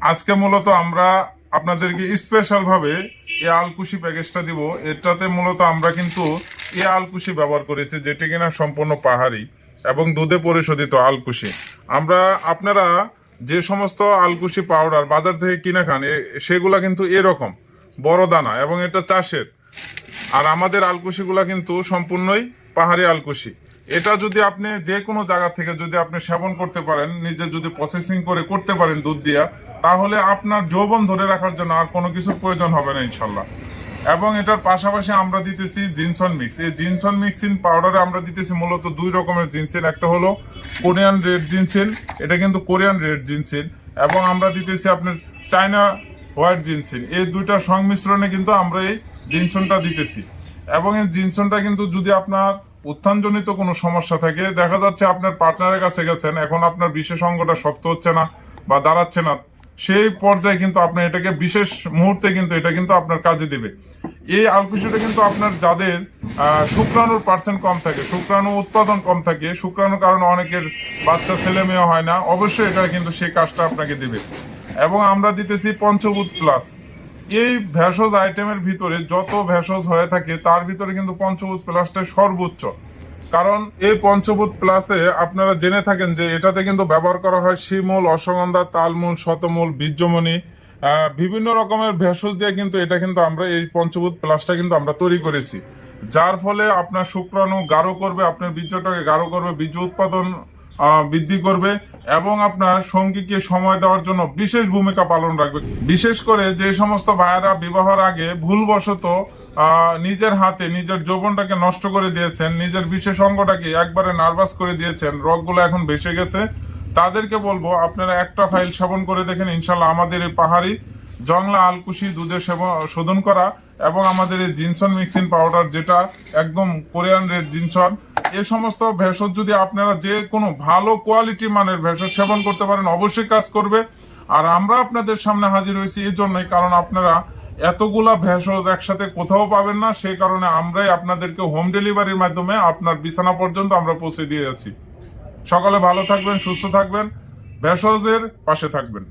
আজকে মূলত আমরা আপনাদেরকে স্পেশাল ভাবে এই আলকুশি প্যাকেজটা দিব। এটাতে মূলত আমরা কিন্তু এই আলকুশি ব্যবহার করেছি, যেটি কিনা সম্পূর্ণ পাহাড়ি এবং দুধে পরিশোধিত আলকুশি। আমরা আপনারা যে সমস্ত আলকুশি পাউডার বাজার থেকে কিনে খান, এ- সেগুলা কিন্তু এরকম, বড় দানা, এবং এটা চাষের। আর আমাদের আলকুশিগুলা কিন্তু সম্পূর্ণই পাহাড়ি আলকুশি। এটা যদি আপনি যে কোনো জায়গা থেকে যদি আপনি সেবন করতে পারেন, নিজে যদি প্রসেসিং করে করতে পারেন দুধ দিয়া তাহলে আপনার যৌবন ধরে রাখার জন্য আর কোনো কিছুর প্রয়োজন হবে না, ইনশাল্লাহ। এবং এটার পাশাপাশি আমরা দিতেছি জিনসন মিক্স। এই জিনসন মিক্সিন পাউডারে আমরা দিতেছি মূলত দুই রকমের জিনসিন একটা হলো কোরিয়ান রেড জিনসিন এটা কিন্তু কোরিয়ান রেড জিনসিন এবং আমরা দিতেছি আপনার চায়না হোয়াইট জিনসিন এই দুইটার সংমিশ্রণে কিন্তু আমরা এই জিনসনটা দিতেছি। এবং এই জিনসনটা কিন্তু যদি আপনার উত্থানজনিত কোনো সমস্যা থাকে, দেখা যাচ্ছে আপনার পার্টনারের কাছে গেছেন, এখন আপনার বিশেষ অঙ্গটা শক্ত হচ্ছে না বা দাঁড়াচ্ছে না সেই পর্যায়ে কিন্তু আপনার এটাকে বিশেষ মুহূর্তে কিন্তু এটা কিন্তু আপনার কাজে দিবে। এই আলকুশিটা কিন্তু আপনার যাদের শুক্রাণুর পার্সেন্ট কম থাকে, শুক্রাণু উৎপাদন কম থাকে, শুক্রাণুর কারণে অনেকের বাচ্চা, ছেলে মেয়ে হয় না, অবশ্যই এটা কিন্তু সেই কাজটা আপনাকে দিবে। এবং আমরা দিতেছি পঞ্চভূত প্লাস এই ভেষজ আইটেমের ভিতরে যত ভেষজ হয়ে থাকে, তার ভিতরে কিন্তু পঞ্চভূত প্লাসটা সর্বোচ্চ। কারণ এই পঞ্চভূত প্লাসে আপনারা জেনে থাকেন যে এটাতে কিন্তু ব্যবহার করা হয় শিমূল অশ্বগন্ধা তালমূল, শতমূল বীর্যমণি বিভিন্ন রকমের ভেষজ দিয়ে কিন্তু এটা কিন্তু আমরা এই পঞ্চভূত প্লাসটা কিন্তু আমরা তৈরি করেছি। যার ফলে আপনার শুক্রাণু গাঢ় করবে, আপনার বীর্যটাকে গাঢ় করবে বীর্য উৎপাদন বৃদ্ধি করবে এবং আপনার সঙ্গীকে সময় দেওয়ার জন্য বিশেষ ভূমিকা পালন রাখবে। বিশেষ করে যে সমস্ত ভাইয়েরা বিবাহের আগে ভুলবশত নিজের হাতে নিজের যৌবনটাকে নষ্ট করে দিয়েছেন, নিজের বিশেষ অঙ্গটাকে একবারে নার্ভাস করে দিয়েছেন, রগগুলো এখন ভেসে গেছে। তাদেরকে বলব, আপনারা একটা ফাইল সেবন করে দেখেন ইনশাল্লাহ আমাদের এই পাহাড়ি জংলা, আলকুশি দুধে সেবন, শোধন করা এবং আমাদের এই জিনসন মিক্সিং পাউডার যেটা একদম কোরিয়ান রেড জিনসন, এ সমস্ত ভেষজ যদি আপনারা যে কোনো ভালো কোয়ালিটি মানের ভেষজ সেবন করতে পারেন, অবশ্যই কাজ করবে। আর আমরা আপনাদের সামনে হাজির হয়েছি এই জন্যই, কারণ আপনারা এতগুলা ভেষজ একসাথে কোথাও পাবেন না সে কারণে আমরাই আপনাদেরকে হোম ডেলিভারির মাধ্যমে আপনার বিছানা পর্যন্ত আমরা পৌঁছে দিয়ে যাচ্ছি। সকালে ভালো থাকবেন, সুস্থ থাকবেন, ভেষজের পাশে থাকবেন।